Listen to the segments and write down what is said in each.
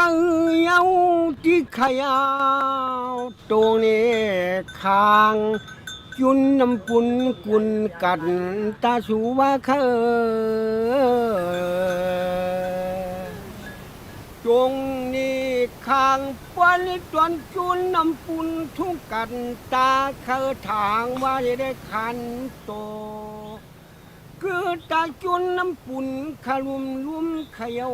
จังเยาที่ขยาวตรงนี้คางจุนน้ำปุนกุนกันตาสูว่าเคจงนี้คางปวนจวนจุนน้ำปุนทุกกันตาเคอทางว่าจะได้ขันโตคือตาจุนน้ำปุ่นขลุมลุมเขยา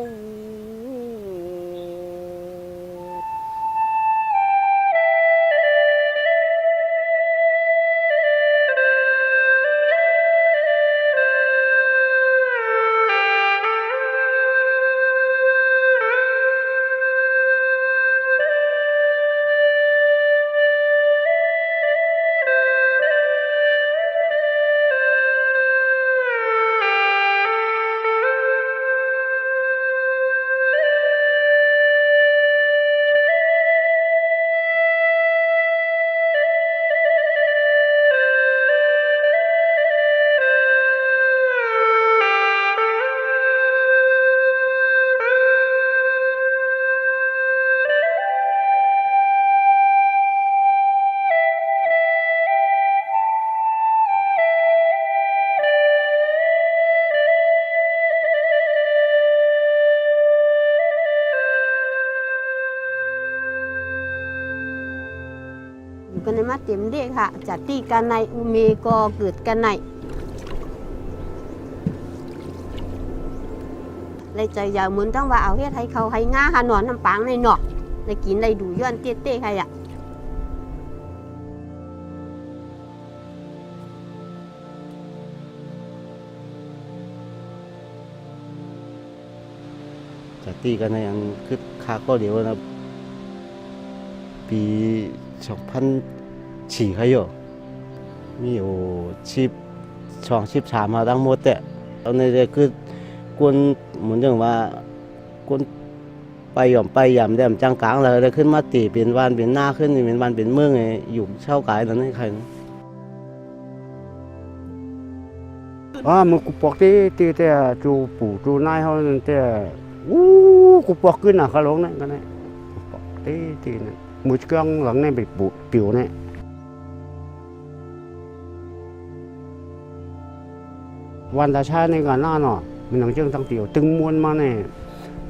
เต็มเด็กค่ะจัดที่กันในอุเมกอเกิดกันในเลยใจยาวเหมือนต้องว่าเอาเฮ็ดให้เขาให้ง่าหานอนน้ำปังในหนอกเลยกินในดูย้อนเตี้ยเต้ใครอะจัดตีกันในอังคือคาก็เดียวนะ ปี 2 0 0 ฉี่เขาโยมีโอชิบสองชิบสามมาตั้งโม่แต่เอาในเด็กคือกวนเหมือนอย่างว่ากวนไปหย่อมไปหย่อมเดมจังกลางเลยได้ขึ้นมาตีเป็นวันเป็นหน้าขึ้นเป็นวันเป็นเมืองไงอยู่เช่ากายนั้นให้ใครอ่ามันกูปอกที่ที่แต่จูปู่จูนายเขาแต่อู้กูปอกขึ้นอะเขาลงนั่นกันั่นปอกที่ที่นั่นมือเครื่องหลังนี่ไปปูปิวนี่น วันตาชาในกันหน้าเนาะมันหนังเจ้งตั้งเตียวตึงมวนมาเนี่ย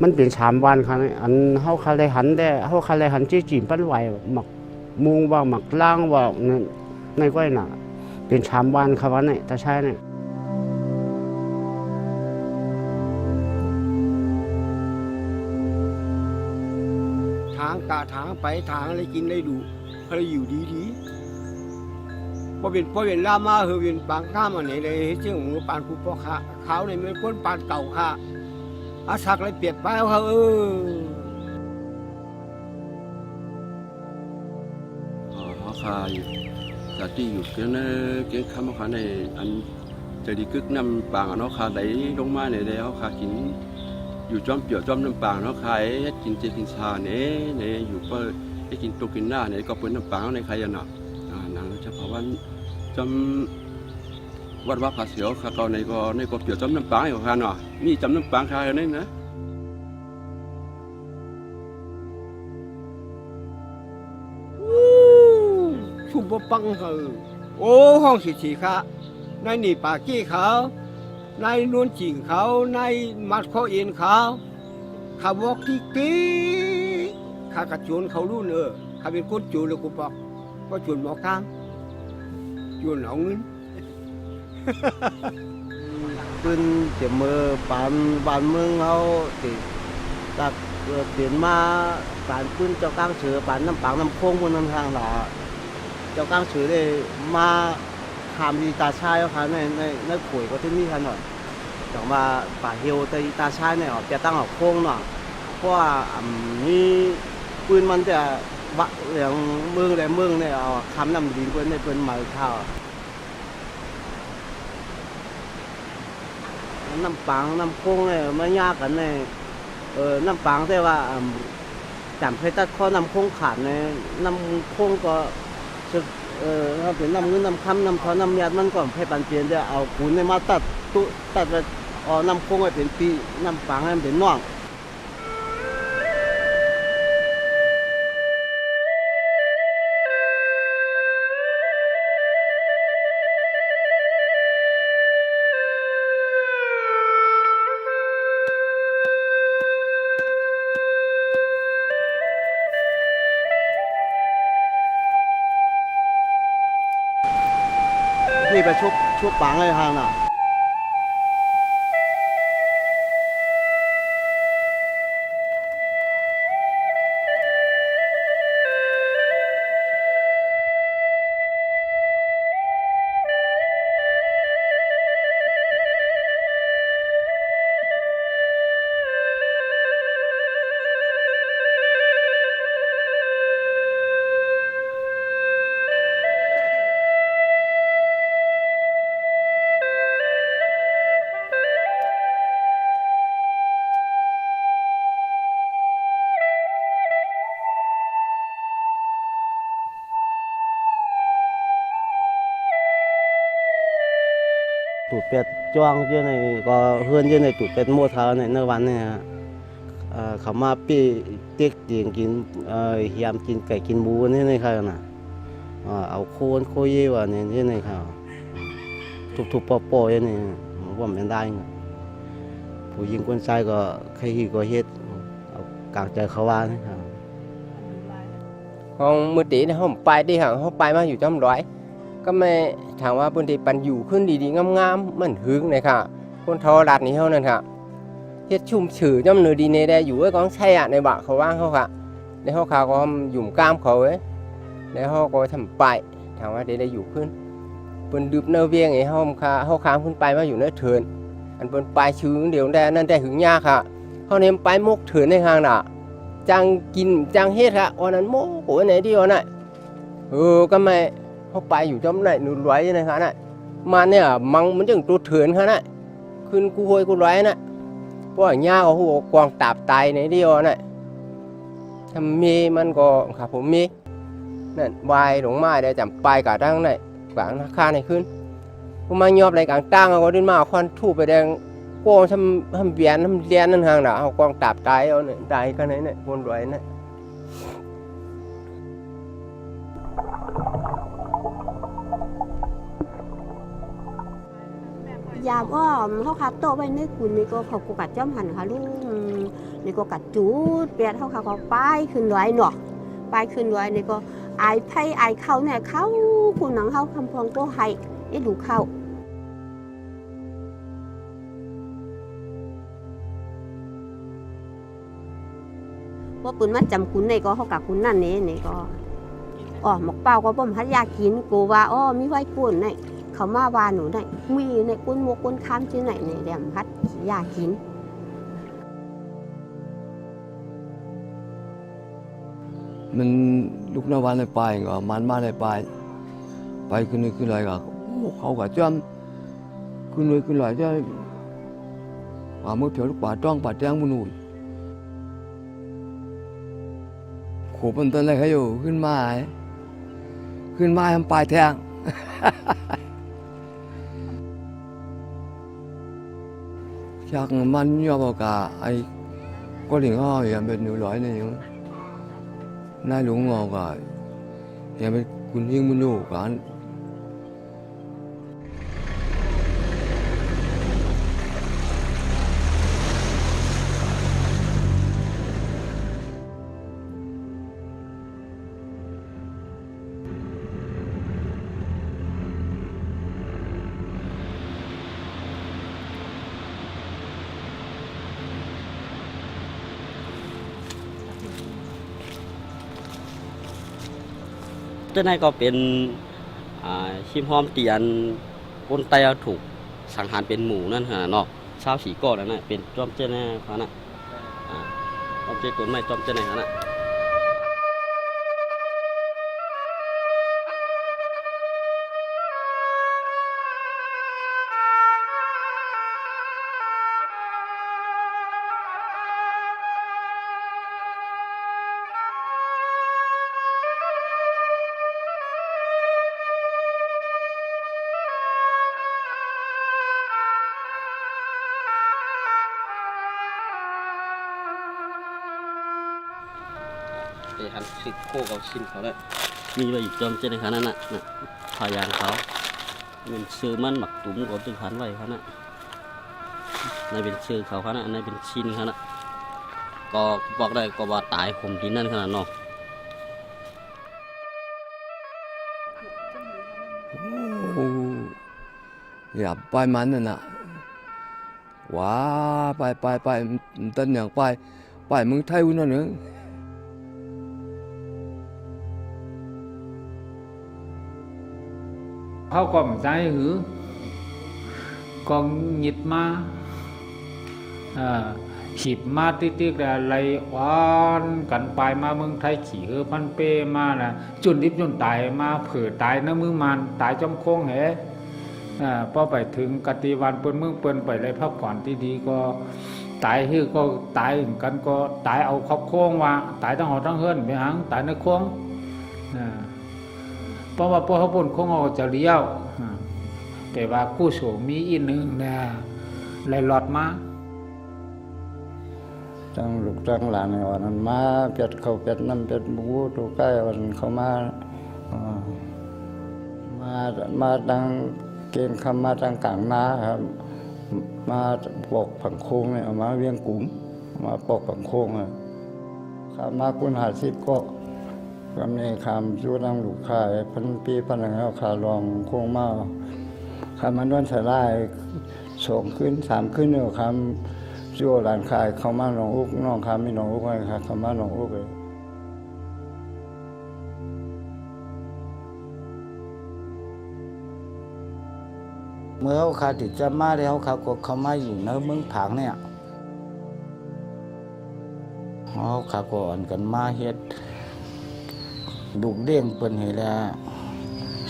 มันเป็นสามวันค่ะเนี่ยอันเฮาคาเลยหันได้เฮาคาเลยหันจีจีนปั้นไหวหมักมุงว่าหมักล่างว่าในก้อยน่ะเป็นสามวันค่ะวันเนี่ยตาชาเนี่ยทางกะทางไปทางอะไรกินได้ดูอะไรอยู่ดีดี พอเป็นพอเป็นลามาเฮอเป็นปางข้ามอันไหนเลยเชื่อหมูปานผู้พ่อค้าเขาในไม่พ้นปานเก่าค่ะอาสักเลยเปรียบไปแล้วค่ะเอออ๋อคาอยู่จากที่อยู่เกี่ยนเกี่ยนคำเขาในอันจะดีกึกน้ำปางเนาะคาไหลลงมาในเดียวคากินอยู่จอมเปียวจอมน้ำปางเนาะคายกินเจกินชาเนี่ยเนี่ยอยู่เปิดให้กินตุกินหน้าเนี่ยก็เปิดน้ำปางในใครอะเนาะ วันจำวัดว่าผาเสียวค่ะก็ในก็ในก็เกี่ยวจำน้ำปางอยู่ค่ะเน่ะมีจำน้ำปางค่ะนี่นะชุบบปังเฮอโอ้ห้องสีสีค่าในนี่ป่ากี้เขาในนวลจิงเขาในมัดข้อเอ็นเขาขับวอกที่กี้ข้ากระโจนเขารุ่นเออข้าเป็นกุดจูหรือกุปอกก็ชวนหมอกทาง เสือเลยมาทำดีตาชายเขาค่ะในในในขุยก็ที่นี่ค่ะหน่อยจังว่าป่าเฮียวตีตาชายเนี่ยออกจะตั้งออกโค้งเนาะเพราะว่านี่ปืนมันจะบะอย่างเมืองแหลมเมืองเนี่ยเอาคำนำดินปืนในปืนหมายข้าว น้ำปังน้ำโค้งเนี่ยไม่ยากกันเนี่ยเออน้ำปังแต่ว่าจำเคยตัดข้อน้ำโค้งขาดเนี่ยน้ำโค้งก็สึกเออถ้าเป็นน้ำเงินน้ำคำน้ำทอน้ำยาดมันก็ให้ปันเปลี่ยนจะเอาปูนเนี่ยมาตัดตุตัดไปเอาน้ำโค้งให้เป็นปีน้ำปังให้มันเป็นน่อง ไปชุบชุ บปังเลยทางน่ะ tụt pet choang chứ này có hơn chứ này tụt pet mua thờ này nơi bán này à เขามาปีเต็กเตียงกินเอ่อยมกินไก่กินหมูนี่ในี่ค่ะน่ะเอาโคนโคเยวะเนี่นี่นี่ค่ะทุบๆปอๆอย่างนี้ว่ามันได้ผู้หญิงคนชายก็ใครก็เฮ็ดเอากางใจเขาว่านี่ค่ะห้องมือตีในห้องไปที่ห่างห้องไปมาอยู่จำร้อย ก็ไม่ถามว่าพื้นที่ปันอยู่ขึ้นดีๆงามๆมันหึงเลยค่ะ คนทอรัดนี่เท่านั้นค่ะเฮ็ดชุ่มฉือจำเนือดีในได้อยู่ไว้กองใช่อะในบะเขาว่างเขาค่ะในห้องเขาก็หยุ่มกล้ามเขาเว้ยในห้องก็ทำไปถามว่าได้ได้อยู่ขึ้นเปิ้นดึบเนื้อเวียงไอ้ห้องขาห้องขามขึ้นไปมาอยู่เนื้อเถินอันเปิ้นไปชื้อเดี๋ยวได้นั่นได้หึงยากค่ะเขาเนมไปมกเถินในทางน่ะจังกินจังเฮ็ดค่ะวันนั้นโมโหไหนที่วันน่ะเออก็ไม่ เขาไปอยู่จำไหนหนูรวยนะคะน่ะมาเนี่ยมังมันจึงตัวเถื่อนค่ะน่ะขึ้นกูโหยกูรวยน่ะเพราะว่าหญ้าก็หัวกวางตาบตายในที่วันน่ะถ้ามีมันก็ครับผมมีนั่นวายหลงม้ได้จำไปกะตั้งไหนกลางราคาไหนขึ้นกูมายอบอะไรกลางตั้งเอาก็ดินมาเอาควันทูบไปแดงกวงทำทำเบียนทำเลียนนั่นห่างน่ะเอากวางตาบตายเอาเนี่ยตายกันไหนเนี่ยคนรวยเนี่ย ยามอ้อมเขาขับโตไว้ในกุนนี่ก็เขาก็กัดจ้อมหันค่ะลุงนี่ก็กัดจูดเปียดเขาเขาก็ป้ายขึ้นร้อยเนาะป้ายขึ้นร้อยนี่ก็ไอายไผ่ไอายเข้าเนี่ยเข้าคุณหนังเข้าคำพองก็ให้ไอ้ดูเข้าว่าปืนมาจำคุณในก็เขากับคุณนั่นนี่นี่ก็อ๋อหมกเป้าก็บ่มพัดยากินกูว่าอ้อมีไว้กุนใน เขามาว่าหนูในมีในกุ้นหมกกุนข้ามชื่ไหนในแดมพัดอยากกินมันลูกนวันในปลายก็มันมาในปลายไปขึ้นนี่ขึ้นอะไรก็เขาก็จำขึ้นเลยขึ้นไหลจะป่ามือเผียวลูกป่าจ้องป่าแจ้งมุนูนโขเป็นต้นอะไรเขาอยู่ขึ้นมาขึ้นมาทำปลายแทง ชักมันยอบอกาไอ้ก็ถึงอ้อยังเป็นหนูร้อยนี่ยนายหลวงมองกายังเป็นคุณยิ่งมุนูกัน จ้านั่นก็เป็นชิมหอมเตียนคนไตถูกสังหารเป็นหมูนั่นฮะเนาะชาวสีก่อนนั่นนะเป็นจอมเจ้าแน่เขาน่ะอ่าจอมเจ้ากฎไม่จอมเจ้าไหนเขาน่ะ ไปหันสิโคกับชินเขาแล้วมีไว้อีกจอมเจ้าในเขานั่นน่ะน่ะพยานเขาเป็นชื่อมันหมักตุ้มของตึกหันไว้เขาน่ะในเป็นชื่อเขาเขาน่ะในเป็นชินเขาน่ะก็บอกได้ก็ว่าตายคมดินนั่นขนาดเนาะโอ้อย่าไปมันนั่นน่ะว้าไปไปไปมันต้นอย่างไปไปเมึงไทยวุ่นนั่นเอง เขาก็ไม่ใจหือก็หยิดมาอ่าขีดมาติ๊กๆอะไรวานกันไปมาเมืองไทยขี่เฮือพันเป้มาน่ะจุนดิบจนตายมาเผื่อตายนะมือมันตายจอมโค้งแหอ่าพอไปถึงกติวันเปิ้นเมืองเปิ้นไปเลยพักผ่อนที่ดีก็ตายฮือก็ตายกันก็ตายเอาครอบโค้งว่าตายทั้งหอทั้งเฮือนไปหังตายในโค้งอ่า เพราะว่าพวกเขาบนคงเอาจะเลี้ยวอ่าแต่ว่ากู้โสมีอีกหนึ่งนะเลยหลอดมาจังลูกจังหลานในวันนั้นมาเป็ดเขาเป็ดน้ำเป็ดหมูตูใกล้วันเขามามามาดังเกณฑ์คำมาดังกลางนาครับ มาปกผังโค้งเนี่ยมาเวียงกุ้งมาปกผังโค้งอะข้ามาคุณหาสิบก็ ก็มีคำจูดังลูกขายพันปีพันหนึ่งแล้วขาลองโค้งเมาคำมันด้วนใส่ไล่สองขึ้นสามขึ้นเนี่ยคำชั่วหลานคายเขามาหนองอุกน้องคามีหนองอุกไว้ค่ะเขามาหนองอุกเลยเมื่อเขาขาติดจะมาแล้วเขาก็เขามาอยู่ในเมืองผางเนี่ยเขาขาก่อนกันมาเฮ็ด ลูกเด้งเปิ้นให้แล้ว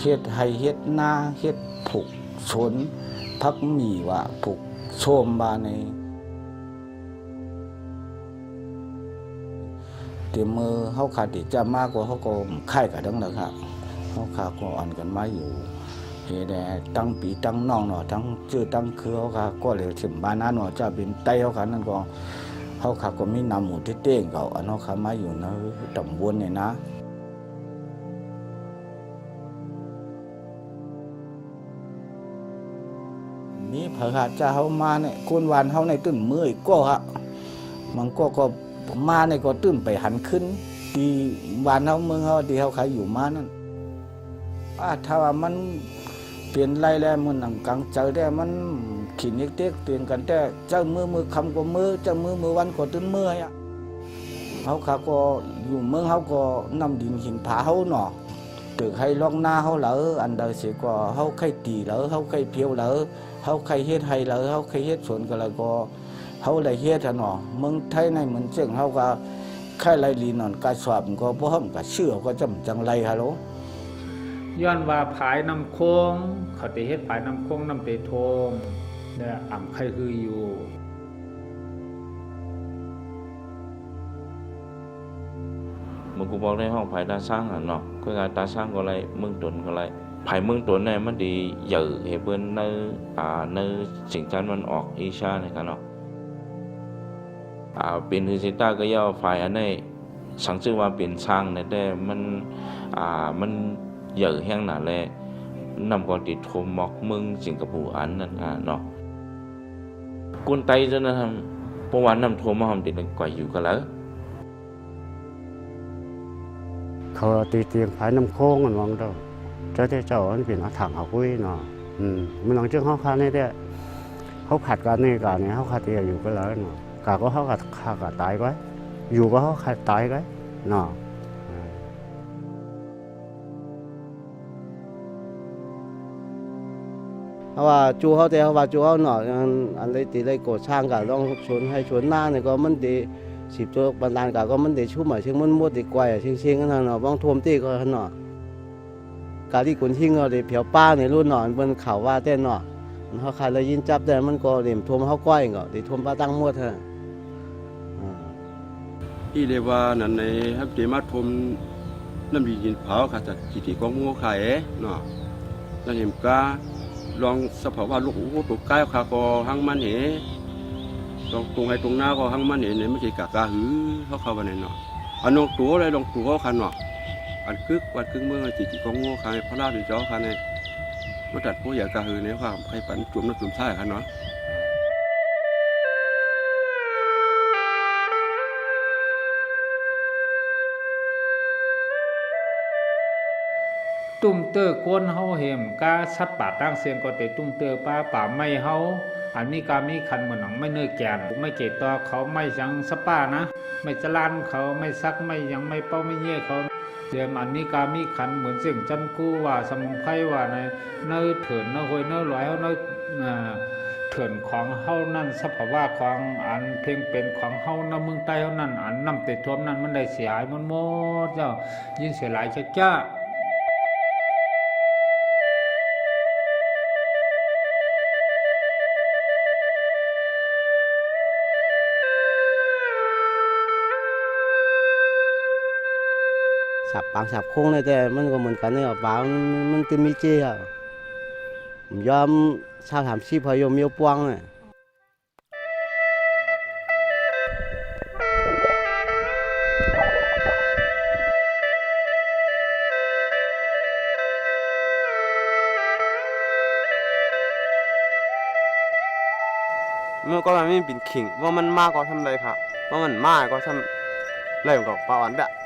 เฮ็ดให้เฮ็ดหน้าเฮ็ดผูกชนพักมีว่าผูกโชมบาในเตรีมมือเขาขาดติจะมากกว่าเขาก็ค่กับดังเลยครับเขาขาก็อ่อนกันมาอยู่เฮแดตั้งปีตั้งน้องเนาะตั้งชื่อตั้งคือเขาขาก็เลยถึงบ้านนั้นเนาะจะเป็นไตเขาขานั่นก็เขาขาก็มีนำหมูที่เต้งเขาอันเขาขามาอยู่ในตำบลเนี่ยนะ นี่พระาชาเขามาเนี่ยคนวานเขาในตื่นเมืออีกก็ฮะมันก็ก็มาเนี่ยก็ตื่นไปหันขึ้นที่วานเขาเมืองเขาที่เขาขายอยู่มานั่นอ่าถ้าว่ามันเปลี่ยนไรแล้วมันหนังกลางเจอได้มันขีดเล็กๆเตือนกันแต่เจ้ามือมือคำกว่ามือเจ้ามือมือวันก็ตื่นเมื่ออะเขาขาก็อยู่เมืองเขาก็นำดินหินผาเขาเนาะตึกให้ล่องหน้าเขาเหลออันใดเสียก็เขาไข่ตีเหลอเขาไข่เพียวเหลอ เขาใครเฮ็ดให้แล้วเขาใครเฮ็ดสวนก็แล้วก็เขาเลยเฮ็ดอะเนาะเมืองไทยในเหมือนเจ้งเขาก็ใครไรลีนอนกาสอบมันก็บ่ฮ้อมก็เชื่อก็จำจังไรฮัลโหลย้อนว่าผายน้ำโค้งเขาติเฮ็ดผายน้ำโค้งน้ำเปโทมเนี่ยอ่ำใครคืออยู่มึงกูบอกในห้องภายตาสร้างอะเนาะก็การตาสร้างก็ไรเมืองตนก็ไร ภายเมืองตนเนี่ยมันดีใหญ่เหเบิ้นในอ่าในสิงจันมันออกอีชาเนี่ยกันเนาะอ่าเป็นฮือซิต้าก็ย่อฝ่ายอันนี้สังชื่อว่าเป็นสร้างเนี่ยแต่มันอ่ามันใหญ่แห้งหนาแลนำก่อนติดโทมมอกเมืองสิงคโปร์อันนั่นอะเนาะกุนไตจะนะทำประวันนำโทมมาทำติดก่อยอยู่กันแล้วเขาตีเตียงผายน้ำโค้งกันวังเด้อ เจ้าเจ้าเจ้าอันเป็นอาถังเขาคุยเนาะอืมมันหลังจากเขาคานี่เด้เขาขัดกันนี่กันนี่เขาขัดเตียอยู่ก็แล้วเนาะกาก็เขาขัดขาก็ตายก็อยู่ก็เขาขัดตายก็เนาะเพราว่าจูเขาแต่เขาว่าจูเขาหนออันอันเลยตีเลยโกดช่างกับต้องชวนให้ชวนหน้าเนี่ยก็มันดีสิบตัวบันดาลกับก็มันดีชุ่มอะเชิงมันมดดีกว่าเชิงเชิงกันเนาะบ้องทวมตีก็เนาะ กาที่กุนทิ้งก็ดีเผียวป้าในรุ่นเนาะมันข่าว่าเต้นเนาะมันเขาขายเลยยินจับแต่มันก็เดี่ยมทวมเขาก้อยก็ดีทวมป้าตั้งมดเถอะอีเลว่านั่นในฮับเดมาทมน้ำดียินเผาค่ะจากกิติกองงูขายเนาะแล้วเห็นก้าลองสภาวะลูกหูตกใกล้ค่ะก็หังมันเห็นตรงตรงให้ตรงหน้าก็หังมันเหเนี่ยไม่ใช่กากาหือเขาเข้าไปในเนาะอันนองตัวอะไรลองตัวเขาคันเนาะอันคึกวัดคึกเมืองจิติกองงูขายพระราชเจ้าค่ะเนี่ยมาตัดผู้ใหญ่กาหือเนี่ยค่ะใครปันจุ่มน้ำจุ่มท่ายค่ะ เนาะตุตุ้มเตอร์ก้นเฮาเห็มกาสัตว์ป่าตั้งเสียงก็เตตุ้มเตอร์ป้าป่าไม่เฮาอันนี้กามีคันเหมือนหนังไม่เนื้อแกนไม่เกตต่อเขาไม่ยังสป้านะ ไม่จลานเขาไม่ซักไม่ยังไม่เป้าไม่เยี่ยเขา เสียมอันนี้กามีขันเหมือนเสียงจันกู้ว่าสมุนไพรว่าในเนื้อเถื่อนเนื้อหอยเนื้อลอยเฮานื้ออ่าเถื่อนของเฮานั่นสภาวะของอันเพียงเป็นของเฮาน้ำเมืองใต้เฮานั่นอันน้ำติดท่วมนั่นมันได้เสียหายมันหมดเจ้ายินเสียหลายจ้า สับปางสับโค้งเลยแต่มันก็เหมือนกันเนี่ยปางมันเต็มมีเจียผมยอมชาวถามชีพยมเมียวปวงเนี่ยเมื่อก็มันไม่เป็นขิงว่ามันมากก็ทำไรค่ะ ว่ามันมากก็ทำไรก็ปลาอันแบปลาดูเนี่ยมันไรค่ะพวกกับเวียงก็สองก็ก็ลุกหากันในละมันมีปลานก็ทำพัดทุบบ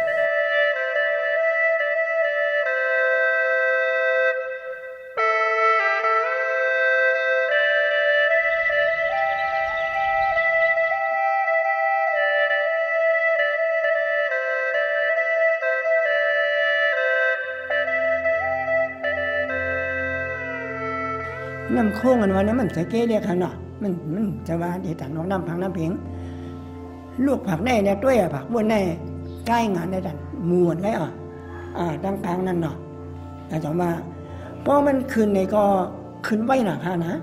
น้ำโค้งกันวันนี้มันจะเกเรียกขนาดมันมันจะว่าเดี๋ยวต่างน้องน้ำพังน้ำเพียงลูกผักแน่เนี่ยด้วยผักบัวแน่ใกล้งานได้ดันมวนไว้อะอ่าตั้งกลางนั่นเนาะแต่จะว่าเพราะมันคืนในก็คืนไว้หนาค่ะนะ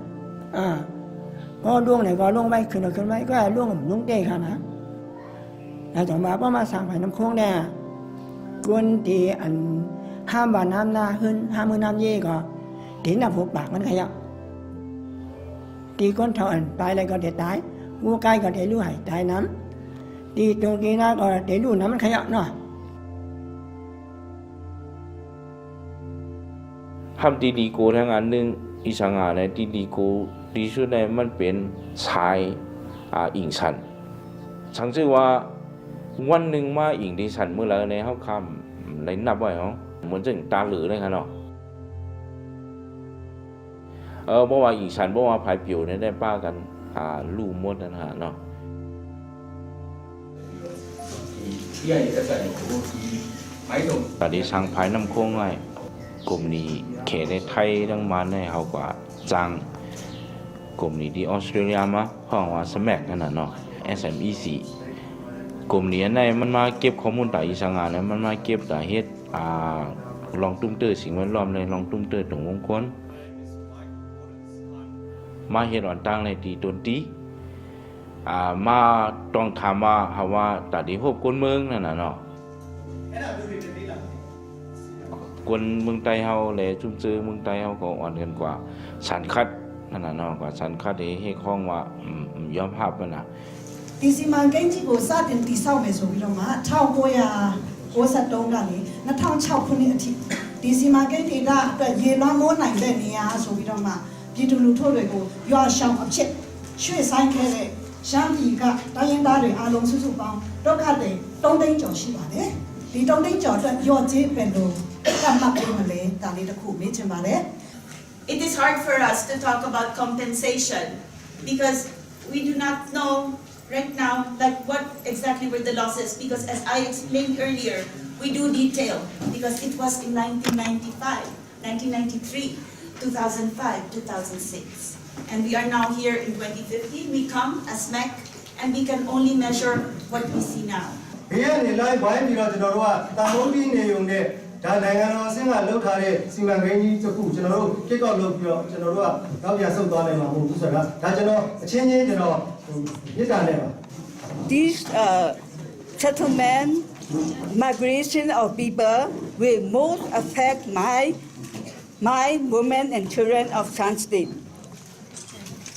อ่าก็ล่วงไหนก็ล่วงไว้คืนเอาคืนไว้ก็ล่วงลุงเต้ค่ะนะแต่จะว่าเพราะมาสั่งไผ่น้ำโค้งเนี่ยกวนตีอันห้ามว่าน้ำนาขึ้นห้ามมือน้ำเย่ก็ตีหน้าผูกปากมันขยับ ตี con thọ ẩn bài lại có thể tái mua cay có thể lưu hải tái nắm ตีตัวกีน่าก็เดี๋ยวดูน้ำมันขยับหน่อยทำดีดีโกทั้งอันหนึ่งอีสังหาในดีดีโกดีสุดในมันเป็นชายอ่าอิงชันฉันชื่อว่าวันหนึ่งมาอิงดิฉันเมื่อไรในเขาคำในนับไว้เขาเหมือนจะตาหลือเลยครับเนาะ เออเพราะว่าอิงชันเพราะว่าภายผิวเนี่ยได้ป้ากันอาลู่มดนั่นฮะเนาะตอนนี้ทางภายน้ำโค้งไงกลุ่มนี้เขตในไทยทั้งมันในเขากว่าจังกลุ่มนี้ที่ออสเตรเลียมาห้องว่าสมัครกันนะเนาะ SMEC กลุ่มนี้ในมันมาเก็บข้อมูลต่าอีสางงานเนี่ยมันมาเก็บต่าเฮ็ดอ่าลองตุ้มเตอร์สิ่งแวดล้อมเลยลองตุ้มเตอร์ตรงวงคลม าเฮ็ดอ่อนตั้งในตีต้นตีอ่ามาต้องถามว่าหาว่าตัดดีพบคนเมืองนั่นน่ะเนาะ คนเมืองไต้เฮาและจุ่มซื้อเมืองไต้เฮาก็อ่อนกันกว่าสันคัดนั่นน่ะเนาะกว่าสันคัดที่ให้ข้องว่าอืมอืมยอมภาพมันน่ะ ဒီစီမံကိန်းကြီးကိုစတင်တည်ဆောက်မယ်ဆိုပြီးတော့မှ1993ကနေ2006ခုနှစ်အထိဒီစီမံကိန်းဒေတာအတွက်ရေလွှမ်းမိုးနိုင်တဲ့နေရာဆိုပြီးတော့မှ ပြည်သူလူထုတွေကိုရွာရှောင်အဖြစ်ရွှေ့ဆိုင်ခဲ့တဲ့ရှမ်းပြည်ကတိုင်းရင်းသားတွေအားလုံးစုစုပေါင်းဒုက္ခတွေ3သိန်းကျော်ရှိပါတယ်ဒီ3သိန်းကျော်အတွက်ရော့ကျေးပဲလို့ကတ်မှတ်ပေးမလဲဒါလေးတစ်ခုမေးချင်ပါတယ် it is hard for us to talk about compensation because we do not know right now like what exactly were the losses because as I explained earlier, we do detail because it was in 1995, 1993, 2005, 2006. And we are now here in 2015. We come as MEC and we can only measure what we see now. ဘေးကနေလိုက်ဝိုင်းပြီးတော့ကျွန်တော်တို့ကတာမုန်းပြီးနေုံနဲ့ဒါနိုင်ငံတော်အဆင့်ကလှုပ်ထားတဲ့စီမံကိန်းကြီးတစ်ခုကျွန်တော်တို့ kick off လုပ်ပြီးတော့ကျွန်တော်တို့ကနောက်ပြန်ဆုတ်သွားနိုင်မှာမဟုတ်ဘူးဆိုတာဒါကျွန်တော်အချင်းချင်းကျွန်တော်မြစ်တာနဲ့ပါ This uh, settlement migration of people will most affect my my women and children of Shan State.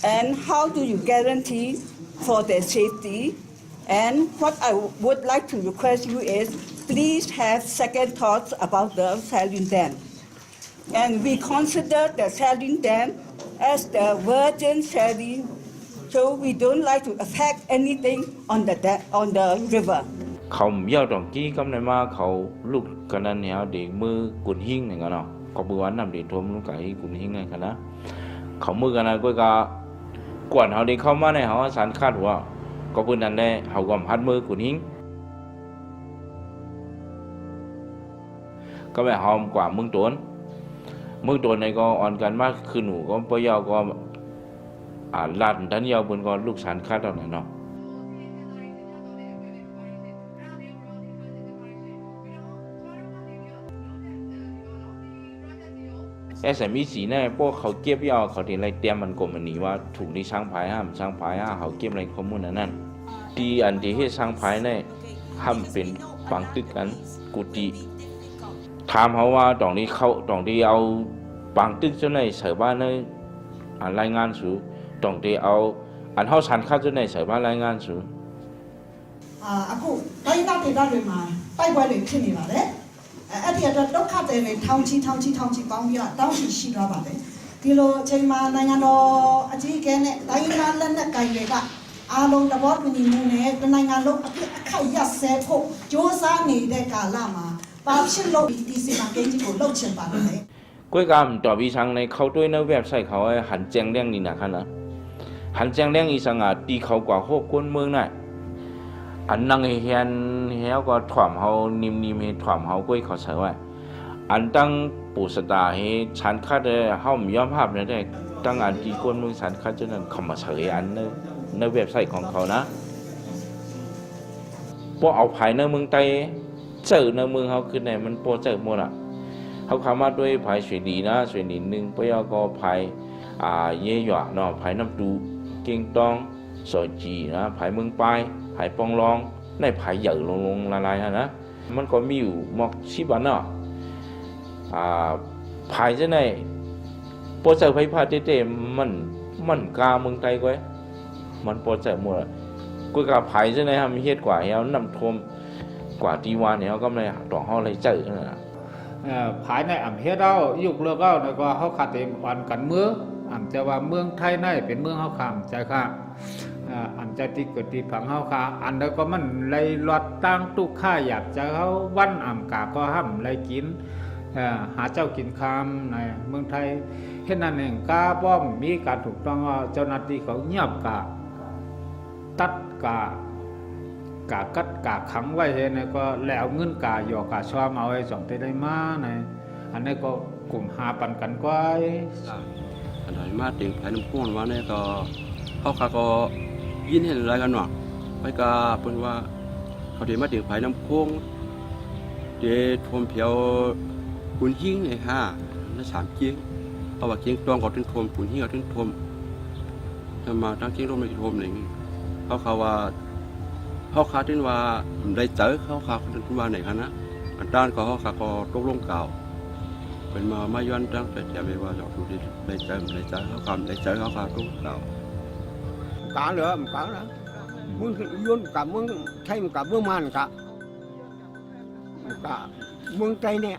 And how do you guarantee for their safety? And what I would like to request you is please have second thoughts about the selling them. And we consider the selling them as the virgin selling, so we don't like to affect anything on the, da- on the river. เขาเยี่ยวตองกี้กำในมาเขาลูก กันนั้นเนี่ยเด็กมือกุนนี่ยกันเนาะก็บือวันนำเด็กทวมลูกไก่กุนหิ้งเลยกันนะเขามือกันนะก็ก็กวนเขาเด็กเข้ามาในเขาสารคาดหัวก็ปืนนั้นแหลเขาก็พัดมือกุนหิ้งก็แบบหอมกว่ามึงตัวมึงตัวในก็อ่อนกันมากคือหนูก็ปยาวก็อ่าลาดทันยาวบนก็ลูกสารคาดตอนนั้นเนาะ ไอ้สีเนี่ยพวกเขาเก็บยาวเขาที่ไรเตรียมมันกลมอันนีว่าถูกนี่ช่างพายห้ามช่างพายห้าเขาเก็บอะไรข้อมูลนั้นนั่นดีอันที่ให้ช่างพายเนี่ยห้ามเป็นปังตึกอันกุฏิถามเขาว่าตรงนี้เขาตรงที่เอาปังตึกเจ้าในเสบ้านเนี่ยอันรายงานสูตรงที่เอาอันเขาชันข้าเจ้าในเสบ้านรายงานสูอ่าอากูได้หน้าที่ได้เลยมาได้ไปเลยที่นี่มาเลย အဲ့ဒီအတွက်ဒုက္ခတွေတွေထောင်ချီထောင်ချီထောင်ချီပေါင်းပြီးတော့တောင်းချီရှိသွားပါတယ်ဒီလိုအချိန်မှာနိုင်ငံတော်အကြီးအကဲနဲ့တိုင်းသားလက်နက်ကိုင်တွေကအားလုံးသဘောတူညီမှုနဲ့တနိုင်ငံလုံးအပြစ်အခက်ရက်စဲဖို့စ조사နေတဲ့ကာလမှာဘာဖြစ်လို့ဒီစီမံကိန်းကြီးကိုလှုပ်ချင်ပါလဲ กล้วยกามต่อวิชังในเขาด้วยในเว็บไซต์เขาไอ้หันแจงเรื่องนี่นะครับนะหันแจงเรื่องอีสังอาตีเขากว่าโคกวนเมืองน่ะ อันนังเฮียนเฮียก็ถ่วมเขานิมนิมเฮถ่วมเขากล้วยเขาเสว่าอันตั้งปูสตาเฮฉันคาดเลยเฮามียอมภาพเนี่ยได้ตั้งอันตีกวนเมืองฉันคาดจนนั้นเขามาเสยอันในในเว็บไซต์ของเขานะพวกเอาภายในเมืองไทยเจอในเมืองเขาคือในมันโปรเจอหมดอะเขาคำว่าด้วยภายสวยดีนะสวยดีหนึ่งปยก็ภายอ่าเย่หยะเนาะภายน้ำดูเก่งตองสอยจีนะภายเมืองปลาย ภายปองรองในภายเหยื่ลงลงละลายฮะนะมันก็มีอยู่มอกชิบันเนาะอ่าภายจะในโปรเจกต์ไฟฟ้าเต้ๆมันมันกาเมืองไทยก้อยมันโปรเจกต์หมดกูกับภายจะในทำเฮ็ดกว่าเฮาน้ำท่วมกว่าดีวานเนี่เขาก็เลยต่อห้องเลยเจอนั่นนะเออภายในอำเภอเรายุคเลือกเอาแล้วก็เขาขาดเต็มวันกันเมืองอำจะว่าเมืองไทยในเป็นเมืองเฮาข้ามใจค่ะเอ่ออำจะที่เกิดที่ผังเฮาค่ะ อันแล้วก็มันเลยลอดตั้งตุกค่าอยากจะเขาวันอ่ำกาก็ห้ามเลยกินหาเจ้ากินคำในเมืองไทยเห็นนั่นเองกาป้อมมีการถูกต้องว่าเจ้าหน้าที่เขาเงียบกะตัดกะกากัดกาขังไว้เฮนะก็แล้วเงินกาหยอกกาชอมเอาไว้สองเทได้มานอันนี้ก็กลุ่มหาปันกันก้อยอันไหนมาถึงภายน้ำพุว่าเนี่ยก็เขาขาก็ ยินเห็นอะไรกันหนอไปกาเพิ่นว่าเขาเดี๋ยวมาถึงภายน้ำโค้งเดทวมเพียวปุ่นหิ้งเนี่ยฮะนั่นสามเกียงเอาว่าเกียงตองก็ถึงทวมปุ่นหิ้งก็ถึงทวมทำมาตั้งเกียงร่มไม่ทวมอะไรอย่างงี้เขาเขาว่าเขาขาถึงว่าได้เจอเขาขาถึงว่าไหนคะนะอันด้านก็เขาขาก็ตกลงเก่าเป็นมาไม่ย้อนตั้งแต่จะไม่ว่าเราดูดีได้ใจมันได้ใจอเขาคำได้ใจอเขาขาตุ้งเรา cả nữa, một cả nữa. Muốn luôn cả muốn thay cả muốn màn cả. Cả muốn cây nè.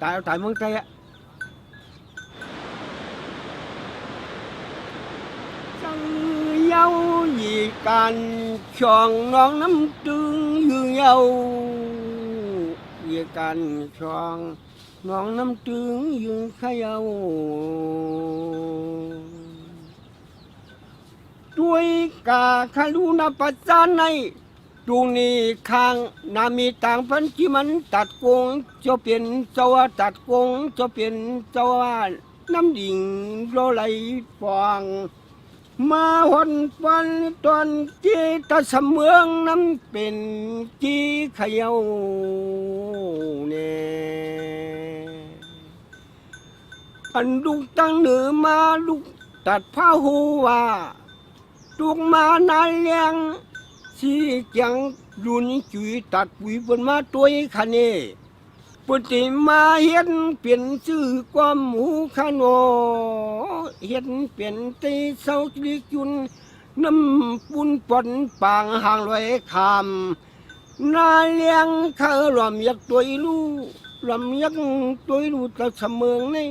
Tại tại muốn cây á. Chẳng nhau gì can tròn non nắm trương như nhau. Vì can tròn non nắm trương như khai nhau. ด้วยกาคารุณาปัจจาในตรงนี้ข้างนามีต่างพันที่มันตัดกงจะเป็นเจ้าตัดกงจะเป็นเจ้าน้ำดิ่งโรไหลฟองมาหนปันตอนจีตะเสมืองน้ำเป็นจีเขยาเนอันลูกตั้งเหนือมาลูกตัดผ้าหูว่า ตุกมานานแรงสีเกียงอยู่นจุยตัดปุ๋ยบนมาตัวคันเอปุติมาเห็นเปลี่ยนชื่อความหูขนอเห็นเปลี่ยนตีเศร้าดิจุนน้ำปุ่นปนปางห่างลอยคำนาเลี้ยงเขาลำมยักตัวลูหลำมยักตัวลูตะเสมืองนี่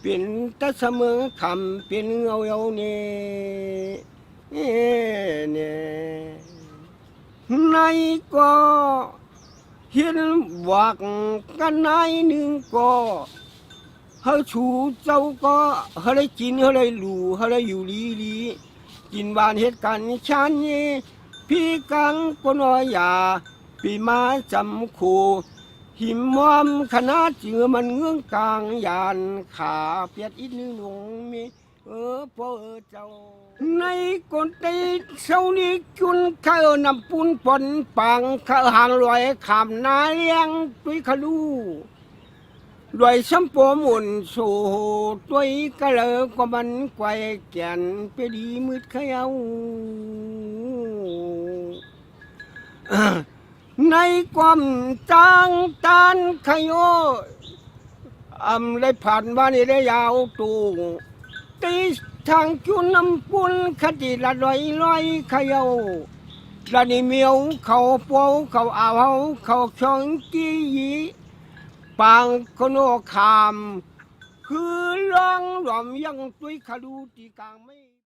เปลี่ยนตะเสมืองคำเปลี่ยนเงาเยาเนี่ ในก็เห็นวักกันในหนึ่งก็เฮาชูเจ้าก็เฮาได้กินเฮาได้รู้เฮาได้อยู่ลีลีกินบานเหตุการณ์ชันนี้พี่กังก็น้อยยาปีมาจำคูหิมมอมคณะเจือมันเงื้องกลางยานขาเปียดอีกนึงหลงมี เออพ่อเออเจ้า ในกนตีเช้านี้จุนข้านำปุนปนปังข้าหางลอยขามนาเลี้ยงตุยขลูลอยสัมปอมุนโซตุยกะเลอก็มันไกวแก่นไปดีมืดเขยาในความจางตานขยโยอำได้ผ่านบ้านนี้ได้ยาวตู ตีทางจุนน้ำปุนคดีละลอยลอยขยโยละนิเมียวเขาโป้เขาเอาวเขาชองกี้ยีปางโคโนคาม คือร้องหลอมยังตุยขดูตีกลางไม่